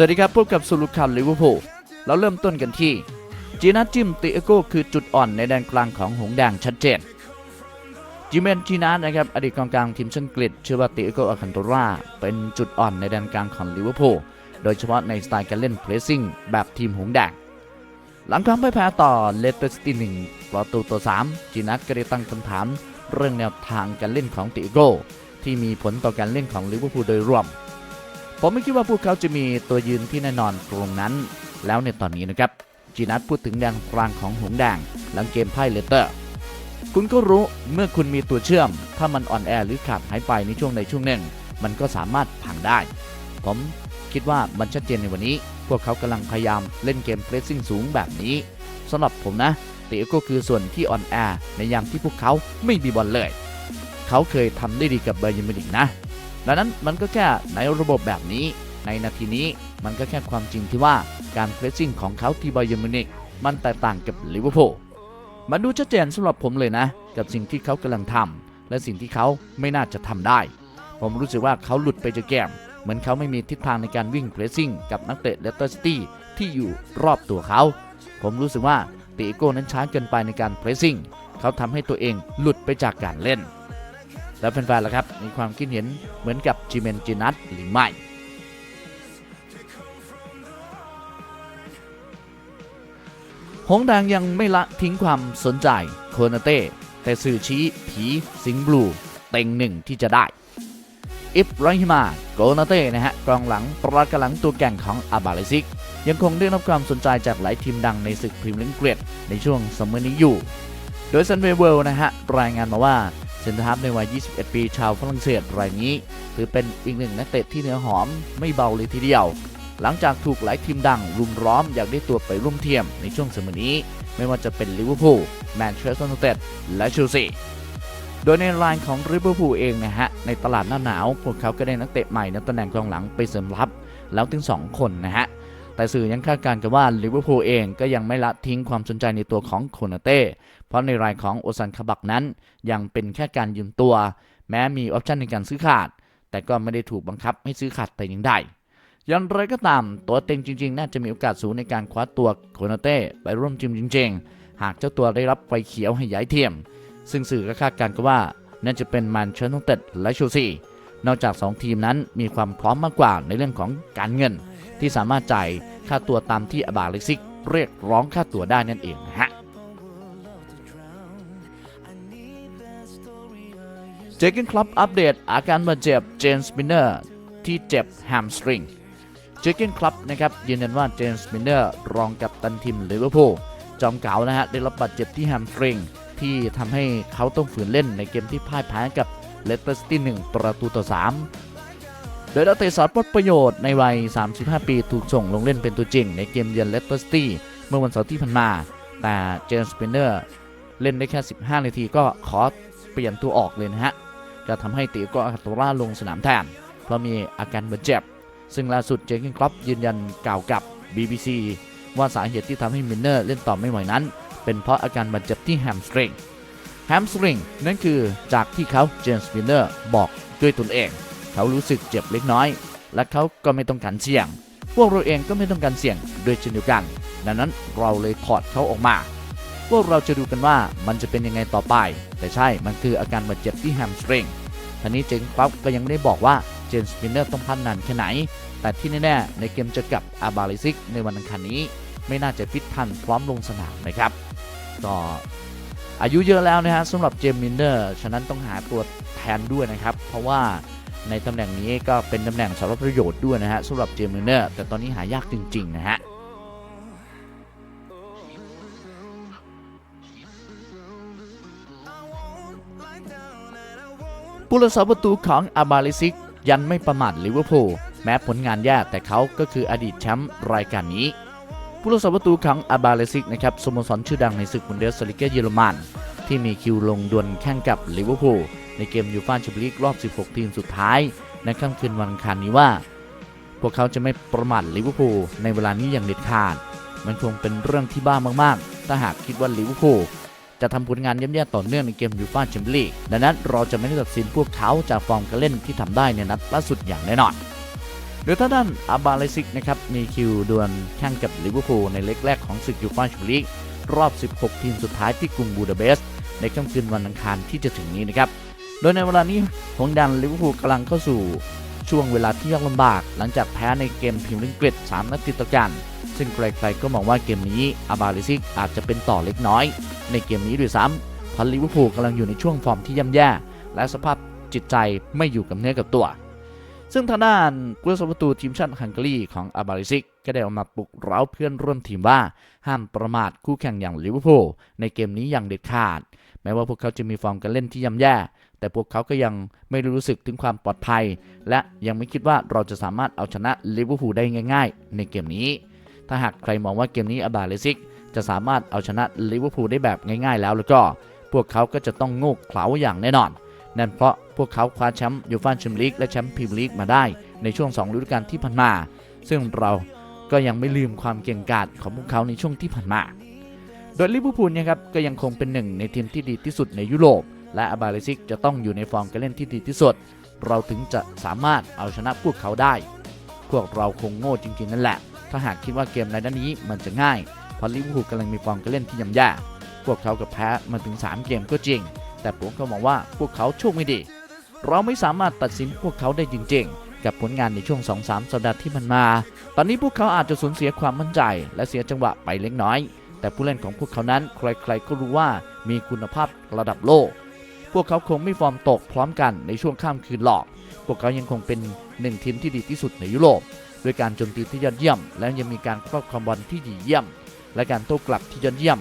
สวัสดีครับพบกับสุลุคันลิเวอร์พูลเราเริ่มต้นกันที่จีนัทจิมติเอโกคือจุดอ่อนในแดนกลางของหงแดงชัดเจนจิเมนจีนัทนะครับอดีตกองกลางทีมชาติอังกฤษเชื่อว่าติเอโกอาคันโตราเป็นจุดอ่อนในแดนกลางของลิเวอร์พูลโดยเฉพาะในสไตล์การเล่นเพรสซิ่งแบบทีมหงแดงหลังความพ่ายแพ้ต่อเลสเตอร์ซิตี้หนึ่งประตูต่อ3จีนัทก็ได้ตั้งคำถามเรื่องแนวทางการเล่นของติเอโกที่มีผลต่อการเล่นของลิเวอร์พูลโดยรวม ผมไม่คิดว่าพวกเขาจะมีตัวยืนที่แน่นอนตรงนั้น แล้วในตอนนี้นะครับจีนัทพูดถึงแดนกลางของหงแดงหลังเกมไพ่เลเตอร์ คุณก็รู้เมื่อคุณมีตัวเชื่อม ถ้ามันอ่อนแอหรือขาดหายไปในช่วงใดช่วงหนึ่ง มันก็สามารถพังได้ ผมคิดว่ามันชัดเจนในวันนี้ พวกเขากำลังพยายามเล่นเกมเพรสซิ่งสูงแบบนี้สำหรับผมนะเตะก็คือส่วนที่อ่อนแอในยามที่พวกเขาไม่มีบอลเลย เขาเคยทำได้ดีกับเบอร์ยิมินิกนะ ดังนั้นมันก็แค่ในระบบแบบนี้ ในนาทีนี้มันก็แค่ความจริงที่ว่าการเพรสซิ่งของเขาที่ไบเยอร์มิวนิกมันแตกต่างกับลิเวอร์พูลมันดูชัดเจนสำหรับผมเลยนะ กับสิ่งที่เขากำลังทำและสิ่งที่เขาไม่น่าจะทำได้ ผมรู้สึกว่าเขาหลุดไปจากแกมเหมือนเขาไม่มีทิศทางในการวิ่งเพรสซิ่งกับนักเตะเลสเตอร์ซิตี้ที่อยู่รอบตัวเขา ผมรู้สึกว่าติโก้นั้นช้าเกินไปในการเพรสซิ่งเขาทำให้ตัวเองหลุดไปจากการเล่น แล้วแฟนๆล่ะครับ มีความคิดเห็นเหมือนกับจิเมนจินัทหรือไม่หงส์แดงยังไม่ละทิ้งความสนใจโคนาเต้ แต่สื่อชี้ผีสิงบลูเต็งหนึ่งที่จะได้ อิบราฮิมาโกนาเต้นะฮะกองหลังประกำลังตัวแก่งของอาบาเลซิก ยังคงได้รับความสนใจจากหลายทีมดังในศึกพรีเมียร์ลีกอังกฤษในช่วงซัมเมอร์นี้อยู่ โดยซันเวเวลนะฮะรายงานมาว่า เซนเตอร์ฮาร์ฟในวัย 21 ปีชาวฝรั่งเศสรายนี้ ถือเป็นอีกหนึ่งนักเตะที่เนื้อหอมไม่เบาเลยทีเดียว หลังจากถูกหลายทีมดังรุมร้อมอยากได้ตัวไปร่วมเทียมในช่วงสมัยนี้ ไม่ว่าจะเป็นลิเวอร์พูลแมนเชสเตอร์ยูไนเต็ดและเชลซีโดยในไลน์ของลิเวอร์พูลเองนะฮะ ในตลาดหน้าหนาว พวกเขาก็ได้นักเตะใหม่ในตำแหน่งกองหลังไปเสริมทัพแล้วถึง 2 คนนะฮะ แต่สื่อยังคาดการณ์กันว่าลิเวอร์พูลเองก็ยังไม่ละทิ้งความสนใจในตัวของโคนาเต้ เพราะในรายของโอซันคาบักนั้น ยังเป็นแค่การยืมตัว แม้มีออปชันในการซื้อขาด แต่ก็ไม่ได้ถูกบังคับให้ซื้อขาดแต่อย่างใดอย่างไรก็ตามตัวเต็งจริง ๆ น่าจะมีโอกาสสูงในการคว้าตัวโคนาเต้ไปร่วมทีมจริง ๆ หากเจ้าตัวได้รับไฟเขียวให้ย้ายเทียม ซึ่งสื่อก็คาดการณ์กันว่าน่าจะเป็นแมนเชสเตอร์ยูไนเต็ดและเชลซี นอกจาก 2 ทีมนั้นมีความพร้อมมากกว่าในเรื่องของการเงิน ที่สามารถจ่ายค่าตัวตามที่อบาลิซิก เรียกร้องค่าตัวได้นั่นเองนะฮะเจเกนคลับอัปเดตอาการบาดเจ็บเจนส์มินเนอร์ที่เจ็บแฮมสตริงเจเกนคลับนะครับยืนยันว่าเจนส์มินเนอร์รองกับตันทีมลิเวอร์พูลจอมเก่านะฮะได้รับบาดเจ็บที่แฮมสตริงที่ทำให้เขาต้องฝืนเล่นในเกมที่พ่ายแพ้กับ เลสเตอร์ซิตี้1ประตูต่อ 3 โดยนักเตะสอดปลดประโยชน์ในวัย 35 ปีถูกส่งลงเล่นเป็นตัวจริง ในเกมเยือนเลสเตอร์ซิตี้เมื่อวันเสาร์ที่ผ่านมา แต่เจนส์มินเนอร์เล่นได้แค่ 15 นาทีก็ขอเปลี่ยนตัวออกเลยนะฮะก็ทำให้ติโกอาคาโตราลงสนามแทน เพราะมีอาการบาดเจ็บ ซึ่งล่าสุดเจคกินครอปยืนยันกล่าวกับ BBC ว่าสาเหตุที่ทำให้มินเนอร์เล่นต่อไม่ไหวนั้น เป็นเพราะอาการบาดเจ็บที่แฮมสตริง แฮมสตริงนั่นคือจากที่เขาเจมส์มินเนอร์บอกด้วยตนเอง เขารู้สึกเจ็บเล็กน้อย และเขาก็ไม่ต้องการเสี่ยง พวกเราเองก็ไม่ต้องการเสี่ยงโดยเช่นเดียวกัน ดังนั้นเราเลยถอดเขาออกมา พวกเราจะดูกันว่ามันจะเป็นยังไงต่อไป แต่ใช่มันคืออาการบาดเจ็บที่แฮมสตริงทีนี้เจงปั๊บก็ยังไม่ได้บอกว่าเจนสปินเนอร์ต้องพักนานแค่ไหน แต่ที่แน่ๆในเกมเจะกับอาบาลิซิกในวันอังคารนี้ ไม่น่าจะฟิตทันพร้อมลงสนามนะครับ ก็ อายุเยอะแล้วนะฮะสำหรับเจมมินเนอร์ฉะนั้นต้องหาตัวแทนด้วยนะครับ เพราะว่าในตำแหน่งนี้ก็เป็นตำแหน่งสำหรับประโยชน์ด้วยนะฮะสำหรับเจมมินเนอร์แต่ตอนนี้หายากจริง ๆ นะฮะผู้รักษาประตูของอาบาลิซิก ยันไม่ประมาทลิเวอร์พูลแม้ผลงานแย่แต่เขาก็คืออดีตแชมป์รายการนี้ ผู้รักษาประตูของอาบาเลซิกนะครับสโมสรชื่อดังในศึกบุนเดสลิกาเยอรมัน ที่มีคิวลงดวลแข่งกับลิเวอร์พูลในเกมยูฟ่าแชมเปี้ยนลีกรอบ 16 ทีมสุดท้ายในค่ำคืนวันอังคารนี้ว่า พวกเขาจะไม่ประมาทลิเวอร์พูลในเวลานี้อย่างเด็ดขาด มันคงเป็นเรื่องที่บ้ามากๆ ถ้าหากคิดว่าลิเวอร์พูลจะทำผลงานย่ำแย่ต่อเนื่องในเกมยูฟ่าแชมเปี้ยนลีกดังนั้นเราจะไม่ได้ตัดสินพวกเขาจากฟอร์มการเล่นที่ทำได้ในนัดล่าสุดอย่างแน่นอน ดยทาด้านอาบาเลซิกนะครับมีคิวดวลแข่งกับลิเวอร์พูลในเล็กแรกของศึกยูฟ่าแชมเปี้ยนลีกรอบ 16 ทีมสุดท้ายที่กรุงบูดาเปสต์ในค่ำคืนวันอังคารที่จะถึงนี้นะครับโดยในเวลานี้หงส์แดงลิเวอร์พูลกำลังเข้าสู่ช่วงเวลาที่ยากลำบาก หลังจากแพ้ในเกมพรีเมียร์ลีกอังกฤษ3นัดติดต่อกัน ซึ่งใครๆก็มองว่าเกมนี้อาบาเลซิกอาจจะเป็นต่อเล็กน้อย ในเกมนี้ด้วยซ้ำเพราะลิเวอร์พูลกำลังอยู่ในช่วงฟอร์มที่ย่ำแย่ และสภาพจิตใจไม่อยู่กับเนื้อกับตัว ซึ่งทางด้านกุศลประตูทีมชาติฮังการีของอาบาลิซิก ก็ได้ออกมาปลุกเร้าเพื่อนร่วมทีมว่า ห้ามประมาทคู่แข่งอย่างลิเวอร์พูลในเกมนี้อย่างเด็ดขาด แม้ว่าพวกเขาจะมีฟอร์มการเล่นที่ย่ำแย่ แต่พวกเขาก็ยังไม่รู้สึกถึงความปลอดภัย และยังไม่คิดว่าเราจะสามารถเอาชนะลิเวอร์พูลได้ง่าย ๆ ในเกมนี้ ถ้าหากใครมองว่าเกมนี้อาบาเลซิก จะสามารถเอาชนะลิเวอร์พูลได้แบบง่าย ๆ แล้วแล้วก็ พวกเขาก็จะต้องโงกเขลาอย่างแน่นอน นั่นเพราะพวกเขาคว้าแชมป์ยูฟ่าแชมเปี้ยนลีกและแชมป์พรีเมียร์ลีกมาได้ในช่วง 2 ฤดูกาลที่ผ่านมา ซึ่งเราก็ยังไม่ลืมความเก่งกาจของพวกเขาในช่วงที่ผ่านมา โดยลิเวอร์พูลนี่ยครับก็ยังคงเป็นหนึ่งในทีมที่ดีที่สุดในยุโรป และอาบาเลซิกจะต้องอยู่ในฟอร์มการเล่นที่ดีที่สุด เราถึงจะสามารถเอาชนะพวกเขาได้ พวกเราคงโง่จริงๆนั่นแหละ ถ้าหากคิดว่าเกมในด้านนี้มันจะง่าย เพราะลิเวอร์พูลกำลังมีฟอร์มการเล่นที่ย่ำแย่ พวกเขากับแพ้มาถึง 3 เกมก็จริง แต่ผมก็มองว่าพวกเขาโชคไม่ดี เราไม่สามารถตัดสินพวกเขาได้จริง ๆ กับผลงานในช่วง 2-3 สัปดาห์ที่ผ่านมา ตอนนี้พวกเขาอาจจะสูญเสียความมั่นใจ และเสียจังหวะไปเล็กน้อย แต่ผู้เล่นของพวกเขานั้นใครๆก็รู้ว่ามีคุณภาพระดับโลก พวกเขาคงไม่ฟอร์มตกพร้อมกันในช่วงข้ามคืนหรอก พวกเขายังคงเป็นหนึ่งทีมที่ดีที่สุดในยุโรปด้วยการโจมตีที่ยอดเยี่ยม และยังมีการครอบครองบอลที่ดีเยี่ยม และการโต้กลับที่ยอดเยี่ยม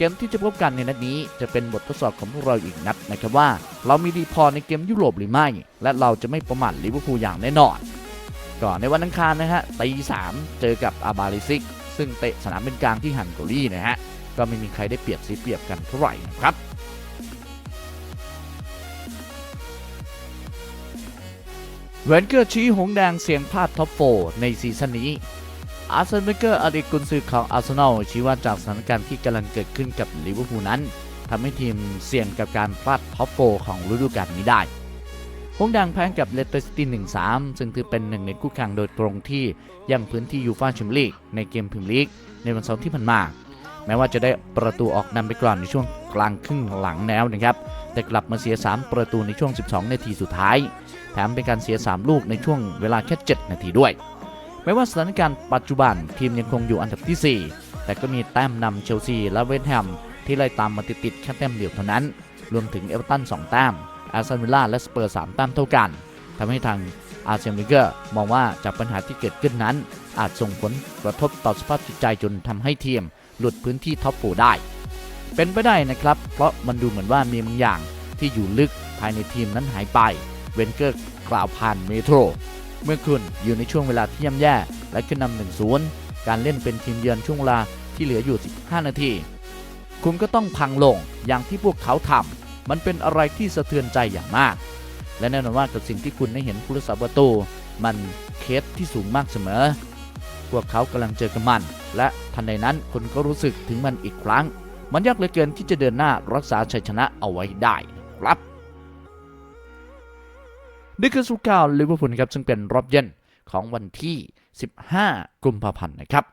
เกมที่จะพบกันในนัดนี้จะเป็นบททดสอบของพวกเราอีกนัดนะครับว่า เรามีดีพอในเกมยุโรปหรือไม่ และเราจะไม่ประมาทลิเวอร์พูลอย่างแน่นอน ก่อนในวันอังคารนะฮะตีสามเจอกับอาบาลิซิก ซึ่งเตะสนามเป็นกลางที่ฮังการีนะฮะก็ไม่มีใครได้เปรียบเสียเปรียบกันเท่าไหร่นะครับเวนเกอร์ชี้หงแดงเสียงพลาดท็อปโฟในซีซั่นนี้ อาร์เซนเวนเกอร์อดีตกุนซือของอาร์เซนอลชี้ว่าจากสถานการณ์ที่กำลังเกิดขึ้นกับลิเวอร์พูลนั้นทำให้ทีมเสี่ยงกับการพลาดท็อปโฟของฤดูกาลนี้ได้หงแดงแพ้กับเลสเตอร์ซิตี้ 1-3 ซึ่งถือเป็นหนึ่งในคู่แข่งโดยตรงที่ยังพื้นที่ยูฟ่าแชมเปี้ยนลีกในเกมพรีเมียร์ลีกในวันเสาร์ที่ผ่านมา แม้ว่าจะได้ประตูออกนำไปก่อนในช่วงกลางครึ่งหลังแล้วนะครับ แต่กลับมาเสีย 3 ประตูในช่วง 12 นาทีสุดท้าย แถมเป็นการเสีย 3 ลูกในช่วงเวลาแค่ 7 นาทีด้วย แม้ว่าสถานการณ์ปัจจุบันทีมยังคงอยู่อันดับที่ 4 แต่ก็มีแต้มนำเชลซีและเวสต์แฮมที่ไล่ตามมาติดๆแค่แต้มเดียวเท่านั้น รวมถึงเอเวอร์ตัน 2 แต้มแอสตันวิลล่าและสเปอร์ 3 แต้มเท่ากัน ทำให้ทางอาร์เซนวิเกอร์มองว่าจากปัญหาที่เกิดขึ้นนั้น อาจส่งผลกระทบต่อสภาพจิตใจจนทำให้ทีม หลุดพื้นที่ท็อปโฟได้ เป็นไปได้นะครับ เพราะมันดูเหมือนว่ามีบางอย่างที่อยู่ลึกภายในทีมนั้นหายไป เวนเกอร์กล่าวผ่านเมโทร เมื่อคุณอยู่ในช่วงเวลาที่ย่ำแย่ และขึ้นนำหนึ่งศูนย์การเล่นเป็นทีมเยือนช่วงเวลาที่เหลืออยู่ 15 นาที คุณก็ต้องพังลงอย่างที่พวกเขาทำมันเป็นอะไรที่สะเทือนใจอย่างมาก และแน่นอนว่ากับสิ่งที่คุณได้เห็นผู้รักษาประตูมันเคสที่สูงมากเสมอ พวกเขากำลังเจอกับมัน และทันใดนั้นคุณก็รู้สึกถึงมันอีกครั้ง มันยากเหลือเกินที่จะเดินหน้ารักษาชัยชนะเอาไว้ได้ครับ นี่คือสุขาวลิเวอร์พูลครับซึ่งเป็นรอบเย็นของวันที่ 15 กุมภาพันธ์นะครับ